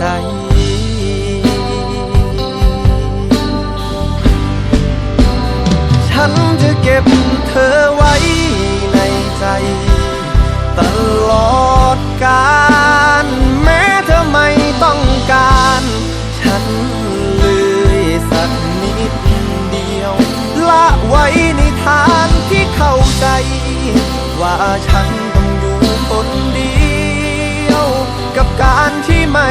ใจ ฉันจะเก็บเธอไว้ในใจ ตลอดกาลแม้เธอไม่ต้องการ ฉันเลยสักนิดเดียว ละไว้ในทางที่เข้าใจ ว่าฉันต้องอยู่คนเดียว กับการที่ไม่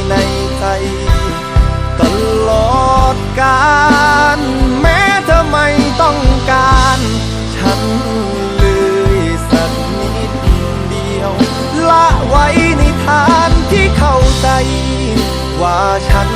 การ แม้เธอไม่ต้องการ ฉันเลยสักนิดเดียว ละไว้ในฐานที่เข้าใจ ว่าฉัน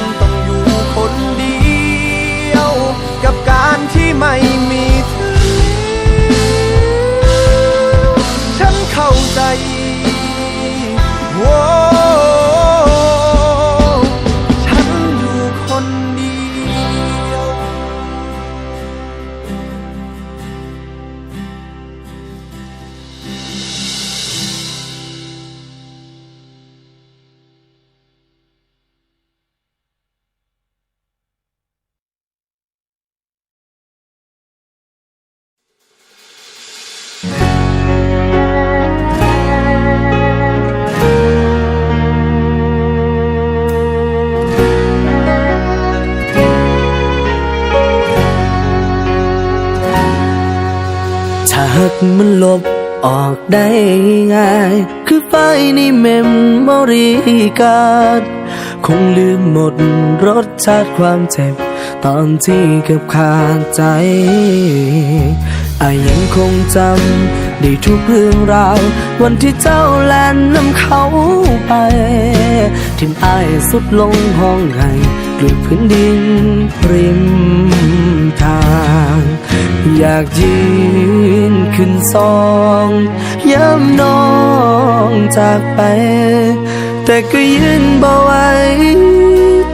มันลบออกได้ง่าย คือไฟในเมมโมรีการ์ดคงลืมหมดรสชาติความเจ็บ ตอนที่เกือบขาดใจอายังคงจำได้ทุกเรื่องราว วันที่เจ้าแลนนำเขาไป ทิมอายสุดลงห้องไห้กลืนพื้นดินริม ทาง อยากยืนขึ้นซองย้ำน้องจากไป แต่ก็ยืนบ่ไหว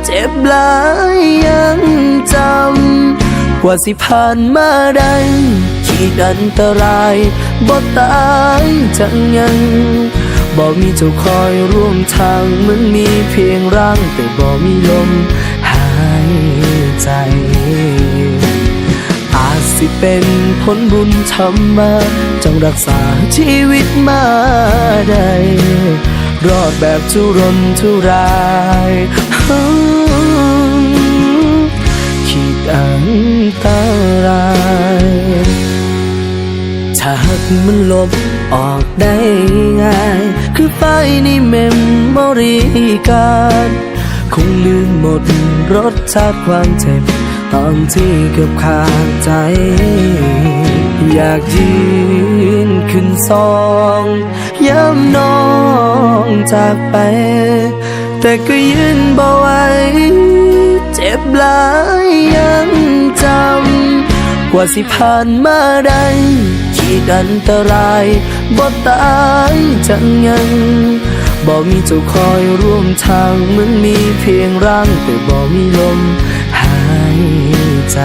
เจ็บหลายยังจำกว่าสิผ่านมาได้ขีดอันตรายบ่ตายจังยังบ่มีเจ้าคอยร่วมทางเหมันมีเพียงร่างแต่บ่มีลมหายใจ สิเป็นผลบุญทำมาจงรักษาชีวิตมาได้รอดแบบทุรนทุรายขีดอันตรายถ้าหากมันลบออกได้ง่าย คือไฟในเมมโมรีการ คงลืมหมดรสชาติความเจ็บ ตอนที่เกือบขาดใจ อยากยืนขึ้นซองย้ำน้องจากไป แต่ก็ยืนบ่ไหวเจ็บหลายยังจำ กว่าสิผ่านมาได้ขีดอันตรายบ่ตายจังยังบ่มีเจ้าคอยร่วมทางเหมือนมีเพียงร่างแต่บ่มีลม ใจ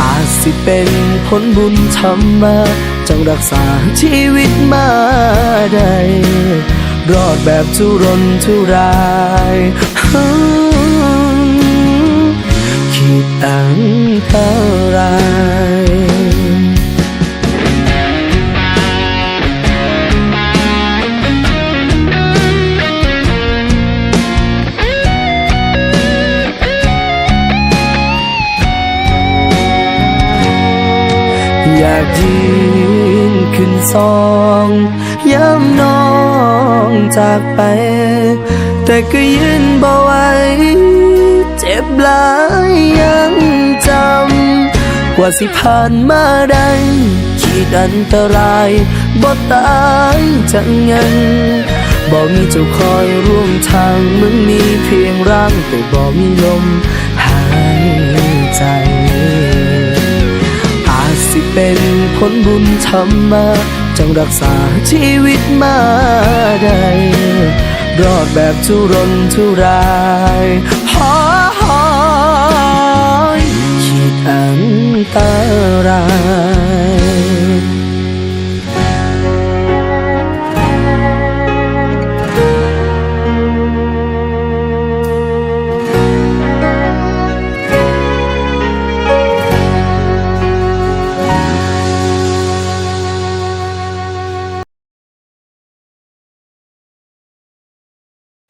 อาจสิเป็นผลบุญทำมาจงรักษาชีวิตมาได้รอดแบบทุรนทุรายคิดอันตรายอย ขึ้นซองย้ำน้องจากไป แต่ก็ยืนบ่ไหวเจ็บหลายยังจำ กว่าสิผ่านมาได้ขีดอันตรายบ่ตายจังยังบ่มีเจ้าคอยร่วมทางมือนมีเพียงร่างแต่บ่มีลมหายใจ สิเป็นผลบุญทำมาจังรักษาชีวิตมาได้ รอดแบบทุรนทุราย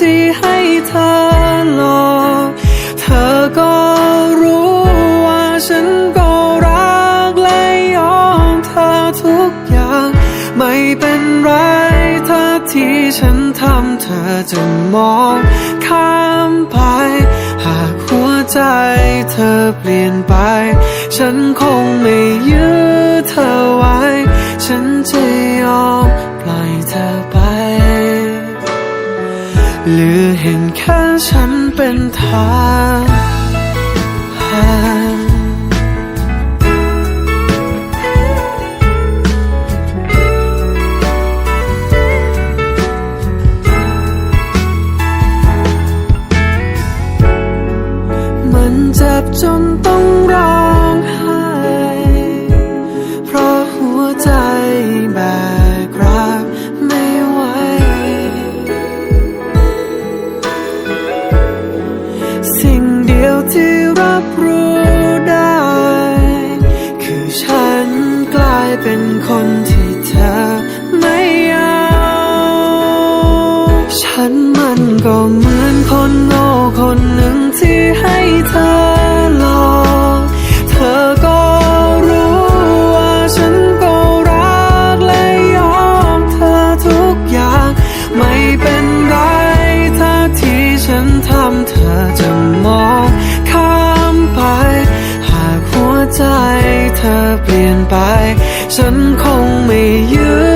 ที่ให้เธอหลอกเธอก็รู้ว่าฉันก็รักและยอมเธอทุกอย่าง ไม่เป็นไรถ้าที่ฉันทำเธอจะมองข้ามไป หากหัวใจเธอเปลี่ยนไป ฉันคงไม่ยื้อเธอไว้ ฉันจะยอม รือเห็นแค่ฉันเป็นทางมันเจ็บจนต้อง เธอเปลี่ยนไป ฉันคงไม่ยื้อ